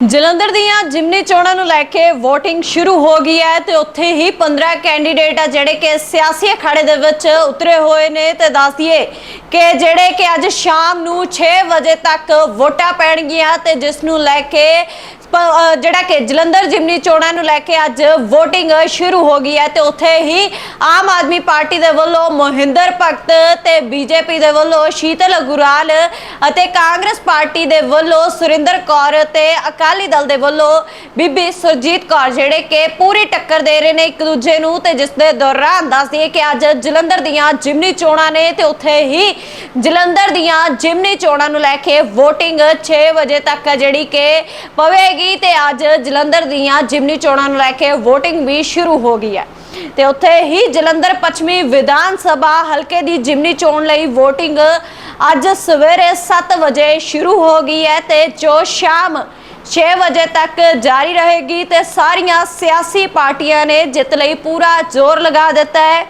ਜਲੰਧਰ ਦੀਆਂ ਜਿਮਨੀ ਚੋਣਾਂ ਨੂੰ ਲੈ ਕੇ VOTING ਸ਼ੁਰੂ ਹੋ ਗਈ ਹੈ ਤੇ ਉੱਥੇ ਹੀ 15 ਕੈਂਡੀਡੇਟ ਆ ਜਿਹੜੇ ਕਿ ਸਿਆਸੀ ਅਖਾੜੇ ਦੇ ਵਿੱਚ ਉਤਰੇ ਹੋਏ ਨੇ ਤੇ ਦੱਸ ਦਈਏ ਕਿ ਜਿਹੜੇ ਕਿ ਅੱਜ ਸ਼ਾਮ ਨੂੰ 6 ਵਜੇ ਤੱਕ ਵੋਟਾਂ ਪੈਣਗੀਆਂ ਤੇ ਜਿਸ ਨੂੰ ਲੈ ਕੇ ਜਿਹੜਾ ਕਿ ਜਲੰਧਰ ਜਿਮਨੀ ਚੋਣਾਂ ਨੂੰ ਲੈ ਕੇ ਅੱਜ VOTING ਸ਼ੁਰੂ ਹੋ ਗਈ ਹੈ ਤੇ ਉੱਥੇ ਹੀ ਆਮ ਆਦਮੀ ਪਾਰਟੀ ਦੇ ਵੱਲੋਂ ਮੋਹਿੰਦਰ ਭਗਤ ਤੇ ਬੀਜੇਪੀ ਦੇ ਵੱਲੋਂ ਸ਼ੀਤਲ ਗੁਰਾਲ ਅਤੇ ਕਾਂਗਰਸ ਪਾਰਟੀ ਦੇ ਵੱਲੋਂ ਸੁਰਿੰਦਰ ਕੌਰ ਤੇ ਅਕਾਲੀ ਦਲ ਦੇ ਵੱਲੋਂ ਬੀਬੀ ਸੁਰਜੀਤ ਕੌਰ, ਜਿਹੜੇ ਕਿ ਪੂਰੀ ਟੱਕਰ ਦੇ ਰਹੇ ਨੇ ਇੱਕ ਦੂਜੇ ਨੂੰ ਤੇ ਜਿਸ ਦੇ ਦੌਰਾਨ ਦੱਸ ਦਈਏ ਕਿ ਅੱਜ ਜਲੰਧਰ ਦੀਆਂ ਜਿਮਨੀ ਚੋਣਾਂ ਨੇ ਤੇ ਉੱਥੇ ਹੀ ਜਲੰਧਰ ਦੀਆਂ ਜਿਮਨੀ ਚੋਣਾਂ ਨੂੰ ਲੈ ਕੇ VOTING 6 ਵਜੇ ਤੱਕ ਜਿਹੜੀ ਕਿ ਪਵੇਗੀ। ਤੇ ਅੱਜ ਜਲੰਧਰ ਦੀਆਂ ਜਿਮਨੀ ਚੋਣਾਂ ਨੂੰ ਲੈ ਕੇ VOTING ਵੀ ਸ਼ੁਰੂ ਹੋ ਗਈ ਹੈ। ਤੇ ਉੱਥੇ ਹੀ ਜਲੰਧਰ ਪੱਛਮੀ ਵਿਧਾਨ ਸਭਾ ਹਲਕੇ ਦੀ ਜਿਮਨੀ ਚੋਣ ਲਈ VOTING ਅੱਜ ਸਵੇਰੇ 7 ਵਜੇ ਸ਼ੁਰੂ ਹੋ ਗਈ ਹੈ ਤੇ ਜੋ ਸ਼ਾਮ 6 ਵਜੇ ਤੱਕ ਜਾਰੀ ਰਹੇਗੀ ਤੇ ਸਾਰੀਆਂ ਸਿਆਸੀ ਪਾਰਟੀਆਂ ਨੇ ਜਿੱਤ ਲਈ ਪੂਰਾ ਜ਼ੋਰ ਲਗਾ ਦਿੱਤਾ ਹੈ।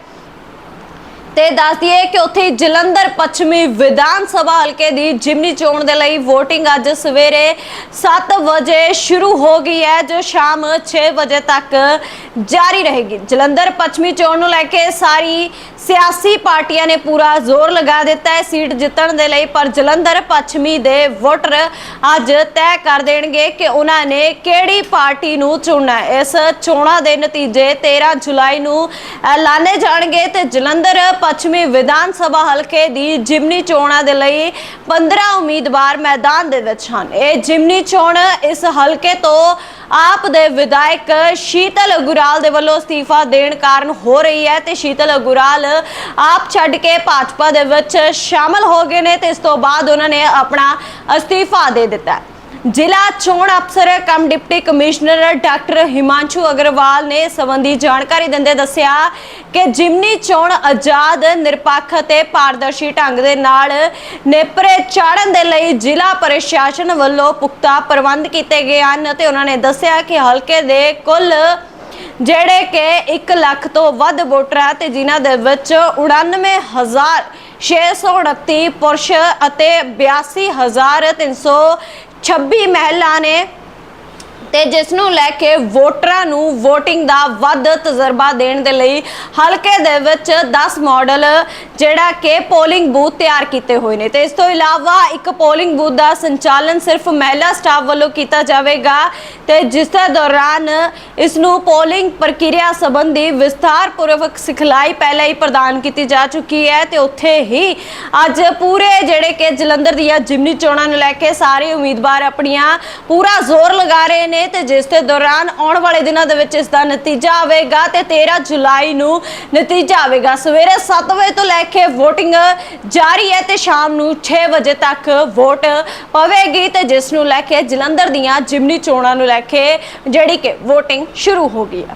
ਤੇ ਦੱਸ ਦਈਏ ਕਿ ਉੱਥੇ ਜਲੰਧਰ ਪੱਛਮੀ ਵਿਧਾਨ ਸਭਾ ਹਲਕੇ ਦੀ ਜਿਮਨੀ ਚੋਣ ਦੇ ਲਈ VOTING ਅੱਜ ਸਵੇਰੇ 7 ਵਜੇ ਸ਼ੁਰੂ ਹੋ ਗਈ ਹੈ, ਜੋ ਸ਼ਾਮ 6 ਵਜੇ ਤੱਕ ਜਾਰੀ ਰਹੇਗੀ। ਜਲੰਧਰ ਪੱਛਮੀ ਚੋਣ ਨੂੰ ਲੈ ਕੇ ਸਾਰੀ ਸਿਆਸੀ ਪਾਰਟੀਆਂ ਨੇ ਪੂਰਾ ਜ਼ੋਰ ਲਗਾ ਦਿੱਤਾ ਹੈ ਸੀਟ ਜਿੱਤਣ ਦੇ ਲਈ, ਪਰ ਜਲੰਧਰ ਪੱਛਮੀ ਦੇ ਵੋਟਰ ਅੱਜ ਤੈਅ ਕਰ ਦੇਣਗੇ ਕਿ ਉਹਨਾਂ ਨੇ ਕਿਹੜੀ ਪਾਰਟੀ ਨੂੰ ਚੁਣਨਾ ਇਸ ਚੋਣਾਂ ਦੇ ਨਤੀਜੇ 13 ਜੁਲਾਈ ਨੂੰ ਐਲਾਨੇ ਜਾਣਗੇ ਤੇ ਜਲੰਧਰ ਪੱਛਮੀ ਵਿਧਾਨ ਸਭਾ ਹਲਕੇ ਦੀ ਜਿਮਨੀ ਚੋਣਾਂ ਦੇ ਲਈ 15 ਉਮੀਦਵਾਰ ਮੈਦਾਨ ਦੇ ਵਿੱਚ ਹਨ। ਇਹ ਜਿਮਨੀ ਚੋਣ ਇਸ ਹਲਕੇ ਤੋਂ ਆਪ ਦੇ ਵਿਧਾਇਕ ਸ਼ੀਤਲ ਅਗੁਰਾਲ ਦੇ ਵੱਲੋਂ ਅਸਤੀਫਾ ਦੇਣ ਕਾਰਨ ਹੋ ਰਹੀ ਹੈ ਤੇ ਸ਼ੀਤਲ ਅਗੁਰਾਲ ਆਪ ਛੱਡ ਕੇ ਭਾਜਪਾ ਦੇ ਵਿੱਚ ਸ਼ਾਮਲ ਹੋ ਗਏ ਨੇ ਤੇ ਇਸ ਤੋਂ ਬਾਅਦ ਉਹਨਾਂ ਨੇ ਆਪਣਾ ਅਸਤੀਫਾ ਦੇ ਦਿੱਤਾ ਜ਼ਿਲ੍ਹਾ ਚੋਣ ਅਫਸਰ, cum deputy commissioner doctor Himanshu Agarwal ਨੇ ਇਸ ਸੰਬੰਧੀ ਜਾਣਕਾਰੀ ਦਿੰਦੇ ਦੱਸਿਆ ਕਿ ਜਿਮਨੀ ਚੋਣ ਆਜ਼ਾਦ, ਨਿਰਪੱਖ ਅਤੇ ਪਾਰਦਰਸ਼ੀ ਢੰਗ ਦੇ ਨਾਲ ਨੇਪਰੇ ਚਾੜਨ ਦੇ ਲਈ ਜ਼ਿਲ੍ਹਾ ਪ੍ਰਸ਼ਾਸਨ ਵੱਲੋਂ ਪੁਖਤਾ ਪ੍ਰਬੰਧ ਕੀਤੇ ਗਏ ਹਨ ਤੇ ਉਹਨਾਂ ਨੇ ਦੱਸਿਆ ਕਿ ਹਲਕੇ ਦੇ ਕੁੱਲ ਜਿਹੜੇ ਕਿ 1 ਲੱਖ ਤੋਂ ਵੱਧ ਵੋਟਰ ਆ ਤੇ ਜਿਨ੍ਹਾਂ ਦੇ ਵਿੱਚ 99629 ਪੁਰਸ਼ ਅਤੇ 82326 ਮਹਿਲਾ ਨੇ ਤੇ ਜਿਸ ਨੂੰ ਲੈ ਕੇ ਵੋਟਰਾਂ ਨੂੰ VOTING ਦਾ ਵੱਧ ਤਜਰਬਾ ਦੇਣ ਦੇ ਲਈ ਹਲਕੇ ਦੇ ਵਿੱਚ 10 ਮਾਡਲ ਜਿਹੜਾ ਕਿ ਪੋਲਿੰਗ ਬੂਥ ਤਿਆਰ ਕੀਤੇ ਹੋਏ ਨੇ। ਤੇ ਇਸ ਤੋਂ ਇਲਾਵਾ ਇੱਕ ਪੋਲਿੰਗ ਬੂਥ ਦਾ ਸੰਚਾਲਨ ਸਿਰਫ ਮਹਿਲਾ ਸਟਾਫ ਵੱਲੋਂ ਕੀਤਾ ਜਾਵੇਗਾ ਤੇ ਜਿਸ ਦੇ ਦੌਰਾਨ ਇਸ ਨੂੰ ਪੋਲਿੰਗ ਪ੍ਰਕਿਰਿਆ ਸੰਬੰਧੀ ਵਿਸਥਾਰਪੂਰਵਕ ਸਿਖਲਾਈ ਪਹਿਲਾਂ ਹੀ ਪ੍ਰਦਾਨ ਕੀਤੀ ਜਾ ਚੁੱਕੀ ਹੈ ਤੇ ਉੱਥੇ ਹੀ ਅੱਜ ਪੂਰੇ ਜਿਹੜੇ ਕਿ ਜਲੰਧਰ ਦੀਆਂ ਜਿਮਨੀ ਚੋਣਾਂ ਨੂੰ ਲੈ ਕੇ ਸਾਰੇ ਉਮੀਦਵਾਰ ਆਪਣੀਆਂ ਪੂਰਾ ਜ਼ੋਰ ਲਗਾ ਰਹੇ ਨੇ ਤੇ ਜਿਸ ਦੇ ਦੌਰਾਨ ਆਉਣ ਵਾਲੇ ਦਿਨਾਂ ਦੇ ਵਿੱਚ ਇਸ ਦਾ ਨਤੀਜਾ ਆਵੇਗਾ ਤੇ 13 ਜੁਲਾਈ ਨੂੰ ਨਤੀਜਾ ਆਵੇਗਾ। ਸਵੇਰੇ 7 ਵਜੇ ਤੋਂ ਲੈ ਕੇ VOTING ਜਾਰੀ ਹੈ ਤੇ ਸ਼ਾਮ ਨੂੰ 6 ਵਜੇ ਤੱਕ ਵੋਟ ਪਵੇਗੀ ਤੇ ਜਿਸ ਨੂੰ ਲੈ ਕੇ ਜਲੰਧਰ ਦੀਆਂ ਜਿਮਨੀ ਚੋਣਾਂ ਨੂੰ ਲੈ ਕੇ ਜਿਹੜੀ ਕਿ VOTING ਸ਼ੁਰੂ ਹੋ ਗਈ ਹੈ।